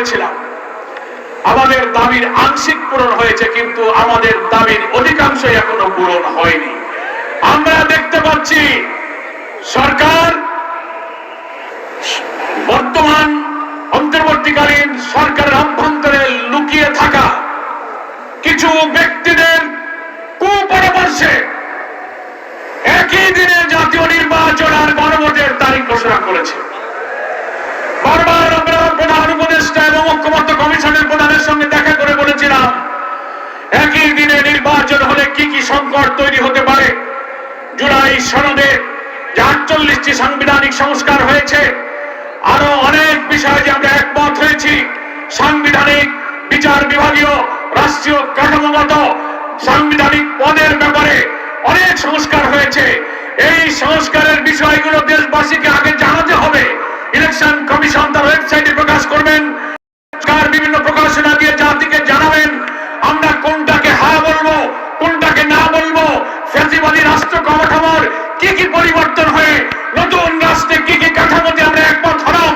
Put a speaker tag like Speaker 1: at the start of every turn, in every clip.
Speaker 1: করেছিলাম। আমাদের দাবির আংশিক পূরণ হয়েছে, কিন্তু আমাদের দাবির অধিকাংশই এখনও পূরণ হয়নি। আমরা দেখতে পাচ্ছি, সরকার বর্তমান অন্তর্বর্তীকালীন সরকারের অভ্যন্তরে লুকিয়ে থাকা কিছু ব্যক্তিদের কুপরামর্শে একই দিনে জাতীয় নির্বাচন আর গণভোটের তারিখ ঘোষণা করেছে বারবার আমরা প্রধান উপদেষ্টা এবং ঐক্যমত্য কমিশনের প্রধানের সঙ্গে দেখা করে বলেছিলাম একই দিনে নির্বাচন হলে কি কি সংকট তৈরি হতে পারে। জুলাই সনদে যে আটচল্লিশটি সাংবিধানিক সংস্কার হয়েছে, আরও অনেক বিষয়ে যে আমরা একমত হয়েছি। সাংবিধানিক বিচার বিভাগীয় রাষ্ট্রীয় কাঠামোগত সাংবিধানিক পদের ব্যাপারে অনেক সংস্কার হয়েছে। এই সংস্কারের বিষয়গুলো দেশবাসীকে আগে জানাতে হবে। ইলেকশন কমিশন তার ওয়েবসাইটে প্রকাশ করবেন। কি কি পরিবর্তন হয়ে নতুন রাষ্ট্রে কি কি কাঠামোতে আমরা একমত হলাম?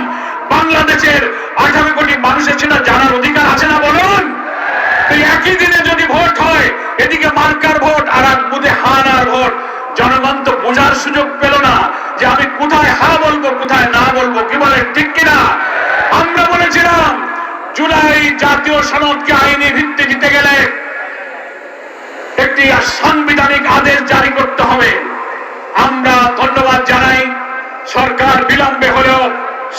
Speaker 1: বাংলাদেশের আঠারো কোটি মানুষের সেটা জানার অধিকার আছে না বলুন? একই দিনে যদি ভোট হয়, এদিকে মার্কার ভোট আর এক বুধে হান আর ভোট। জনগণ তো বোঝার সুযোগ পেল না যে আমি কোথায় হা বলব, কোথায় না বলব, কি বলেন, ঠিক কিনা? আমরা বলেছিলাম, জুলাই জাতীয় সনদকে আইনি ভিত্তি দিতে গেলে একটি সাংবিধানিক আদেশ জারি করতে হবে। আমরা ধন্যবাদ জানাই। সরকার বিলম্বে হলেও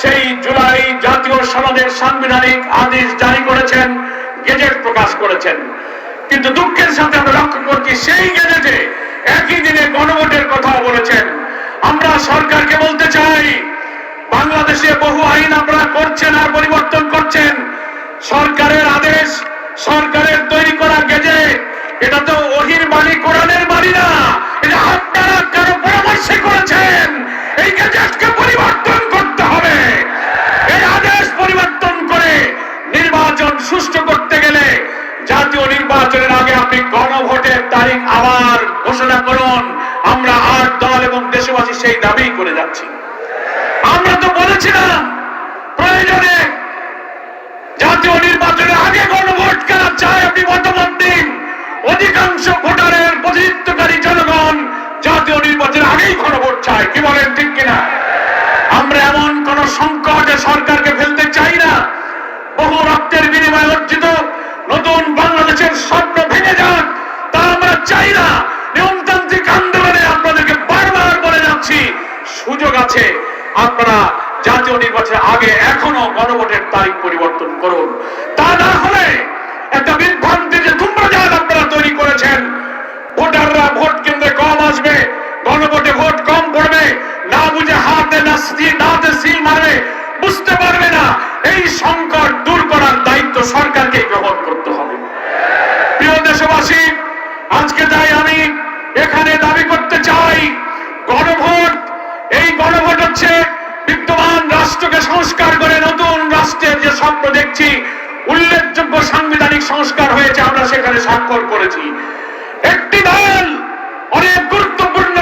Speaker 1: সেই জুলাই জাতীয় সনদের সাংবিধানিক আদেশ জারি করেছেন, গেজেট প্রকাশ করেছেন। কিন্তু দুঃখের সাথে আমরা লক্ষ্য করছি, সেই গেজেটে একই দিনে গণভোটের কথাও বলেছেন। আমরা সরকারকে বলতে চাই, বাংলাদেশে বহু আইন আপনারা করছেন আর পরিবর্তন করছেন। সরকারের আদেশ, সরকারের তৈরি করা গেজেট, এটা তো ওহির কারও পরামর্শে করেছেন। এই গেজেটকে পরিবর্তন করতে হবে। এই আদেশ পরিবর্তন করে নির্বাচন সুষ্ঠু করতে গেলে জাতীয় নির্বাচনের আগে আপনি গণভোটের তারিখ আবার ঘোষণা করুন। আমরা আট দল এবং দেশবাসী সেই দাবি করে যাচ্ছি। আমরা তো বলেছিলাম, প্রয়োজনে জাতীয় নির্বাচনের আগে গণভোট কেনা চায় আপনি বর্তমান দিন। অধিকাংশ ভোটারের প্রতিনিধিত্বকারী জনগণ জাতীয় নির্বাচনের আগেই গণভোট চায় কি বলেন ঠিক কিনা? আমরা এমন কোন সংকটে সরকারকে ফেলতে চাই না। বহু রক্তের বিনিময়ে অর্জিত নতুন বাংলাদেশের স্বপ্ন ভেঙে যাক, তা আমরা চাই না। নিয়মতান্ত্রিক আন্দোলনে আপনাদেরকে বারবার বলে যাচ্ছি, সুযোগ আছে। আপনারা জাতীয় নির্বাচনের আগে এখনও গণভোটের তারিখ পরিবর্তন করুন। তা না হলে একটা বিভ্রান্তি যে ধূম্রজাল আপনারা তৈরি করেছেন ভোটাররা ভোট কেন্দ্রে কম আসবে গণভোটে ভোট কম পড়বে না বুঝে হাতে না সি- মারবে বুঝতে পারবে না, এই সংকট দূর করার দায়িত্ব সরকারকে গ্রহণ করতে হবে। প্রিয় দেশবাসী, আজকে তাই আমি এখানে দাবি করতে চাই, গণভোট, এই গণভোট হচ্ছে বিদ্যমান রাষ্ট্রকে সংস্কার করে নতুন রাষ্ট্রের যে স্বপ্ন দেখছি, উল্লেখযোগ্য সাংবিধানিক সংস্কার হয়েছে, আমরা সেখানে স্বাক্ষর করেছি। একটি দল অনেক গুরুত্বপূর্ণ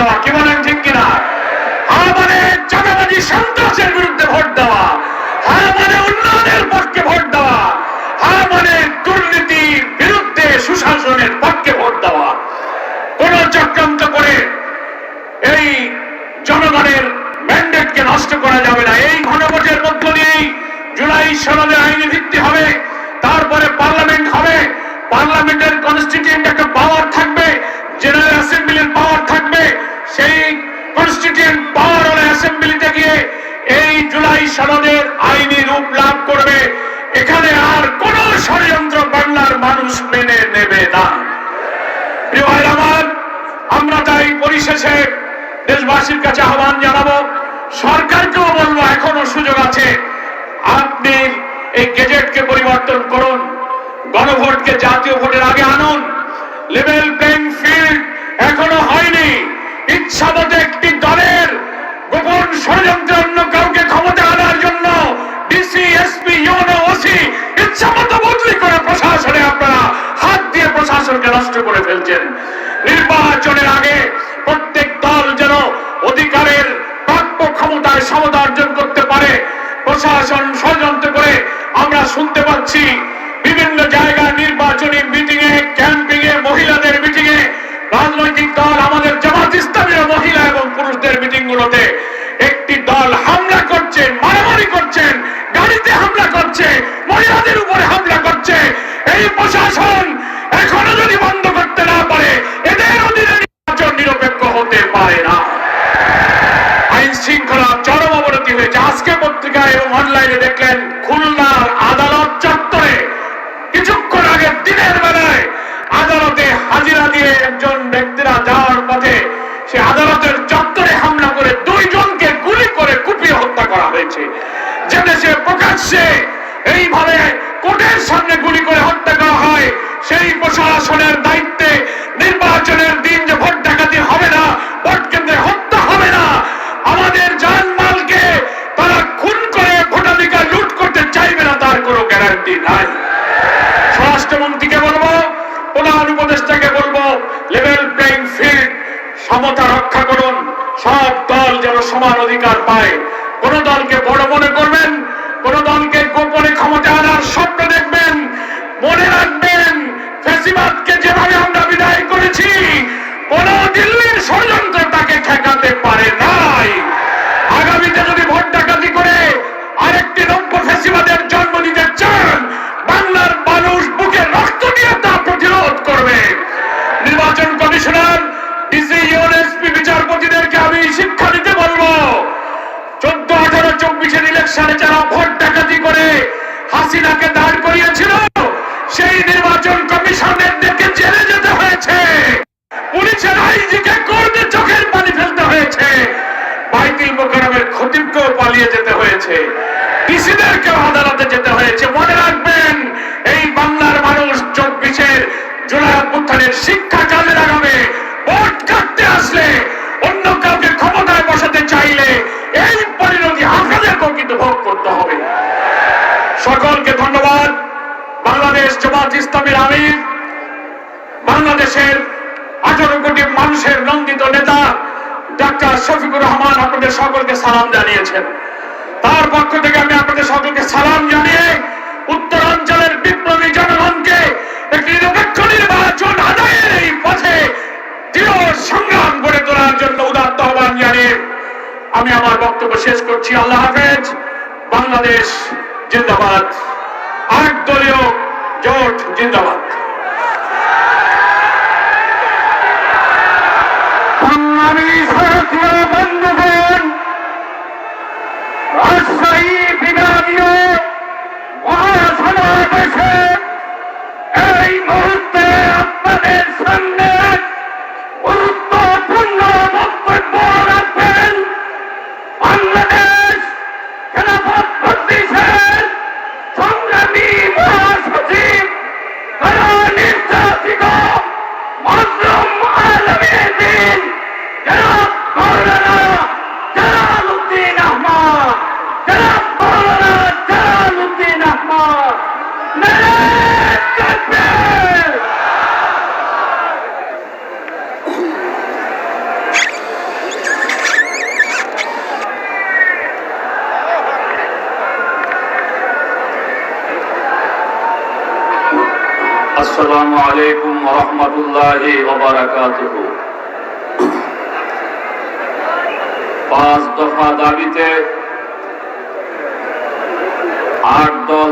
Speaker 1: দেওয়া, কি বলেন ঠিক কিনা? হ্যাঁ মানে সন্ত্রাসের বিরুদ্ধে ভোট দেওয়া চক্রান্ত করে এই জনগণের ম্যান্ডেটকে নষ্ট করা যাবে না। এই ঘনভোটের মধ্য দিয়েই জুলাই সনদে আইনি ভিত্তি হবে, তারপরে পার্লামেন্ট হবে। পার্লামেন্টের কনস্টিটিউন্ট একটা অ্যাসেম্বলির পাওয়ার অ্যাসেম্বলিতে গিয়ে এই জুলাই সনদের আইনি রূপ লাভ করবে। এখানে আর কোন ষড়যন্ত্র বাংলার মানুষ মেনে নেবে না। আমরা তাই পরিশেষে দেশবাসীর কাছে আহ্বান জানাব, সরকারকেও বলব এখনও সুযোগ আছে। আপনি এই গেজেটকে পরিবর্তন করুন, গণভোটকে জাতীয় ভোটের আগে আনুন। লেভেল প্লেইং ফিল্ড এখনও হয়নি। ইচ্ছা মতো একটি দলের গোপন ষড়যন্ত্রে অন্য কাউকে ক্ষমতা আনার জন্য ডিসি এসপি ইউনো ওসি ইচ্ছা মতো বদলি করে প্রশাসনে আপনারা হাত দিয়ে প্রশাসনকে নষ্ট করে ফেলছেন। নির্বাচনের আগে প্রশাসন এখনও যদি বন্ধ করতে না পারে, এদের অধীনে নির্বাচন নিরপেক্ষ হতে পারে না। আইন শৃঙ্খলা চরম অবনতি হয়েছে। আজকে পত্রিকায় এবং অনলাইনে দেখলেন, খুলনার আদালত চত্বরে কিছুক্ষণ আগে দিনের বেলায় আদালতে হাজিরা দিয়ে একজন ব্যক্তিরা যাওয়ার পথে সে আদালতের চত্বরে হামলা করে দুইজনকে গুলি করে কুপিয়ে হত্যা করা হয়েছে। যে দেশে প্রকাশ্যে এইভাবে কোর্টের সামনে গুলি করে প্রশাসনের দায়িত্বে নির্বাচনের দিন যে ভোট ডাকাতি হবে না, ভোট কেন্দ্রে হত্যা হবে না, আমাদের জানমালকে তারা খুন করে ভোটাধিকার লুট করতে চাইবে না, তার কোনো গ্যারান্টি নাই। স্বরাষ্ট্রমন্ত্রীকে বলব, প্রধান উপদেষ্টাকে বলব লেভেল প্লেইং ফিল্ড সমতা রক্ষা করুন, সব দল যেন সমান অধিকার পায়, কোন দলকে বড় মনে করবেন দিল্লির ষড়যন্ত্র তাকে ঠেকাতে হয়েছে। ডিসিদেরকেও আদালতে যেতে হয়েছে। মনে রাখবেন, এই বাংলার মানুষ চব্বিশের জুলাই অভ্যুত্থানের শিক্ষা কাজে লাগাবে ভোট কাটতে আসলে, অন্য কাউকে ক্ষমতায় বসাতে চাইলে এই পরিণতি আপনাদেরকেও কিন্তু ভোগ করতে হবে। সকলকে ধন্যবাদ। বাংলাদেশ জামাত ইসলামের আমির, বাংলাদেশের আঠারো কোটি মানুষের নন্দিত নেতা ডাক্তার শফিকুর রহমান আপনাদের সকলকে সালাম জানিয়েছেন। তার পক্ষ থেকে আমি আপনাদের সকলকে সালাম জানিয়ে উত্তরাঞ্চলের বিপ্লবী জনগণকে একটি নিরপেক্ষ নির্বাচন আদায়ের এই পথে সংগ্রাম গড়ে তোলার জন্য উদাত্ত আহ্বান জানিয়ে আমি আমার বক্তব্য শেষ করছি। আল্লাহ হাফেজ। বাংলাদেশ জিন্দাবাদ। আরেক দলীয় জোট জিন্দাবাদ।
Speaker 2: আসসালামু আলাইকুম রহমতুল্লাহি পাঁচ দফা দাবিতে আট দল